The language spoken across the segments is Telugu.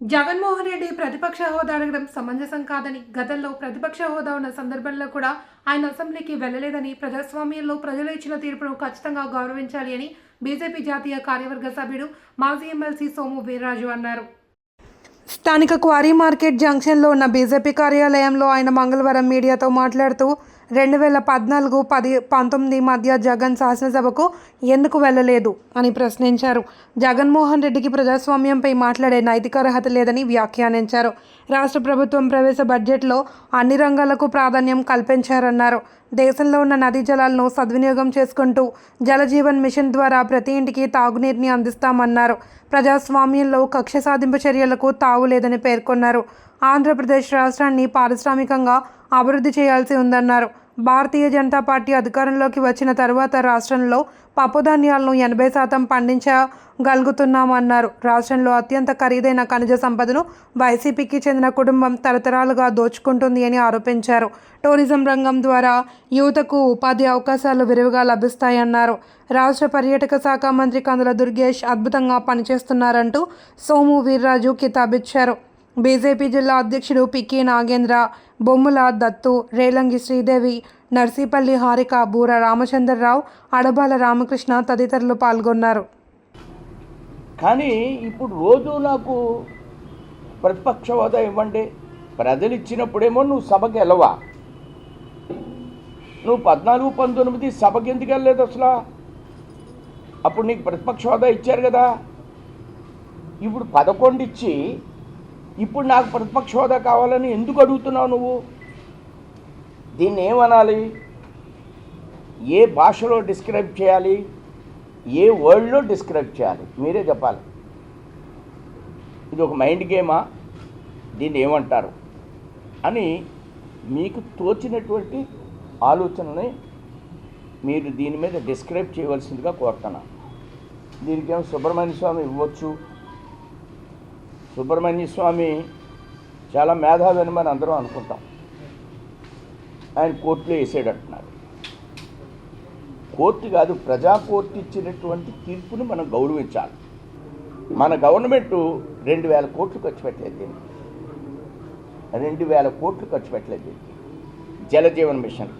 జగన్మోహన్ రెడ్డి ప్రతిపక్ష హోదా అడగడం సమంజసం కాదని గతంలో ప్రతిపక్ష హోదా ఉన్న సందర్భంలో కూడా ఆయన అసెంబ్లీకి వెళ్ళలేదని ప్రజాస్వామ్యంలో ప్రజలు ఇచ్చిన తీర్పును ఖచ్చితంగా గౌరవించాలి అని బీజేపీ జాతీయ కార్యవర్గ సభ్యుడు మాజీ ఎమ్మెల్సీ సోము వీర్రాజు అన్నారు. స్థానిక క్వారీ మార్కెట్ జంక్షన్లో ఉన్న బీజేపీ కార్యాలయంలో ఆయన మంగళవారం మీడియాతో మాట్లాడుతూ రెండు వేల పద్నాలుగు పది పంతొమ్మిది మధ్య జగన్ శాసనసభకు ఎందుకు వెళ్ళలేదు అని ప్రశ్నించారు. జగన్మోహన్ రెడ్డికి ప్రజాస్వామ్యంపై మాట్లాడే నైతిక అర్హత లేదని వ్యాఖ్యానించారు. రాష్ట్ర ప్రభుత్వం ప్రవేశ బడ్జెట్లో అన్ని రంగాలకు ప్రాధాన్యం కల్పించారన్నారు. దేశంలో ఉన్న నదీ జలాలను సద్వినియోగం చేసుకుంటూ జలజీవన్ మిషన్ ద్వారా ప్రతి ఇంటికి తాగునీటిని అందిస్తామన్నారు. ప్రజాస్వామ్యంలో కక్ష సాధింపు చర్యలకు తావు లేదని పేర్కొన్నారు. ఆంధ్రప్రదేశ్ రాష్ట్రాన్ని పారిశ్రామికంగా అభివృద్ధి చేయాల్సి ఉందన్నారు. భారతీయ జనతా పార్టీ అధికారంలోకి వచ్చిన తర్వాత రాష్ట్రంలో పప్పుధాన్యాలను ఎనభై శాతం పండించగలుగుతున్నామన్నారు రాష్ట్రంలో అత్యంత ఖరీదైన ఖనిజ సంపదను వైసీపీకి చెందిన కుటుంబం తరతరాలుగా దోచుకుంటుంది అని ఆరోపించారు. టూరిజం రంగం ద్వారా యువతకు ఉపాధి అవకాశాలు విరివిగా లభిస్తాయన్నారు. రాష్ట్ర పర్యాటక శాఖ మంత్రి కందుల దుర్గేష్ అద్భుతంగా పనిచేస్తున్నారంటూ సోము వీర్రాజు కితాబిచ్చారు. బీజేపీ జిల్లా అధ్యక్షుడు పికే నాగేంద్ర బొమ్ముల దత్తు రేలంగి శ్రీదేవి నర్సీపల్లి హారిక బూర రామచంద్రరావు అడబాల రామకృష్ణ తదితరులు పాల్గొన్నారు. కానీ ఇప్పుడు రోజు నాకు ప్రతిపక్ష హోదా ఇవ్వండి. ప్రజలు ఇచ్చినప్పుడేమో నువ్వు సభకి వెళ్ళవా? నువ్వు పద్నాలుగు పంతొమ్మిది సభకి ఎందుకు వెళ్ళలేదు అసలు? అప్పుడు నీకు ప్రతిపక్ష హోదా ఇచ్చారు కదా. ఇప్పుడు పదకొండు ఇచ్చి ఇప్పుడు నాకు ప్రతిపక్ష హోదా కావాలని ఎందుకు అడుగుతున్నావు నువ్వు? దీన్ని ఏమనాలి? ఏ భాషలో డిస్క్రైబ్ చేయాలి? ఏ వర్డ్లో డిస్క్రైబ్ చేయాలి? మీరే చెప్పాలి. ఇది ఒక మైండ్ గేమా? దీన్ని ఏమంటారు? అని మీకు తోచినటువంటి ఆలోచనని మీరు దీని మీద డిస్క్రైబ్ చేయవలసిందిగా కోరుతున్నాను. దీనికేమో సుబ్రహ్మణ్య స్వామి ఇవ్వచ్చు? సుబ్రహ్మణ్య స్వామి చాలా మేధావి అని మనం అందరం అనుకుంటాం. ఆయన కోర్టులో వేసాడంటున్నారు కోర్టు కాదు ప్రజా కోర్టు ఇచ్చినటువంటి తీర్పుని మనం గౌరవించాలి. మన గవర్నమెంట్ రెండు వేల కోట్లు ఖర్చు పెట్టలేదు దీనికి. రెండు వేల కోట్లు ఖర్చు పెట్టలేదు దీనికి. జలజీవన్ మిషన్.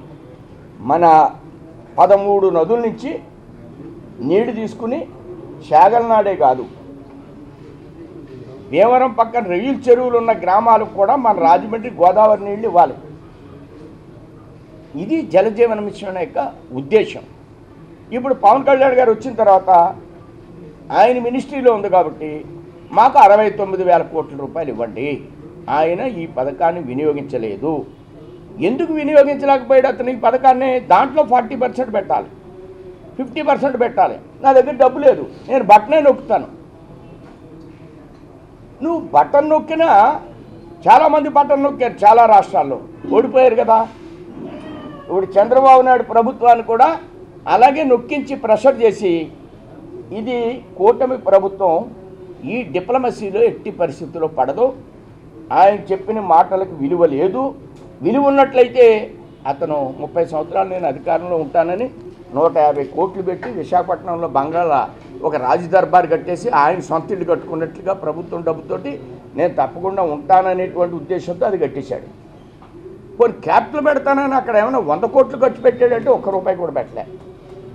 మన పదమూడు నదుల నుంచి నీళ్ళు తీసుకుని శాగలనాడే కాదు భీమవరం పక్కన రెయ్యూల్ చెరువులు ఉన్న గ్రామాలకు కూడా మన రాజమండ్రి గోదావరి నీళ్ళు ఇవ్వాలి. ఇది జలజీవన మిషన్ యొక్క ఉద్దేశం. ఇప్పుడు పవన్ కళ్యాణ్ గారు వచ్చిన తర్వాత ఆయన మినిస్ట్రీలో ఉంది కాబట్టి మాకు అరవై తొమ్మిది వేల కోట్ల రూపాయలు ఇవ్వండి. ఆయన ఈ పథకాన్ని వినియోగించలేదు. ఎందుకు వినియోగించలేకపోయాడు అతను? ఈ పథకాన్ని దాంట్లో ఫార్టీ పర్సెంట్ పెట్టాలి. ఫిఫ్టీ పర్సెంట్ పెట్టాలి. నా దగ్గర డబ్బు లేదు. నేను బట్టనే నొక్కుతాను. నువ్వు బటన్ నొక్కినా చాలామంది బటన్ నొక్కారు చాలా రాష్ట్రాల్లో. ఓడిపోయారు కదా. ఇప్పుడు చంద్రబాబు నాయుడు ప్రభుత్వాన్ని కూడా అలాగే నొక్కించి ప్రెషర్ చేసి ఇది కూటమి ప్రభుత్వం ఈ డిప్లొమసీలో ఎట్టి పరిస్థితుల్లో పడదు. ఆయన చెప్పిన మాటలకు విలువ లేదు. విలువ ఉన్నట్లయితే అతను ముప్పై సంవత్సరాలు నేను అధికారంలో ఉంటానని నూట యాభై కోట్లు పెట్టి విశాఖపట్నంలో బంగాళ ఒక రాజు దర్బార్ కట్టేసి ఆయన సొంత ఇల్లు కట్టుకున్నట్లుగా ప్రభుత్వం డబ్బుతోటి నేను తప్పకుండా ఉంటాననేటువంటి ఉద్దేశంతో అది కట్టేశాడు. కొన్ని క్యాపిటల్ పెడతానని అక్కడ ఏమైనా వంద కోట్లు ఖర్చు పెట్టాడంటే ఒక్క రూపాయి కూడా పెట్టలేదు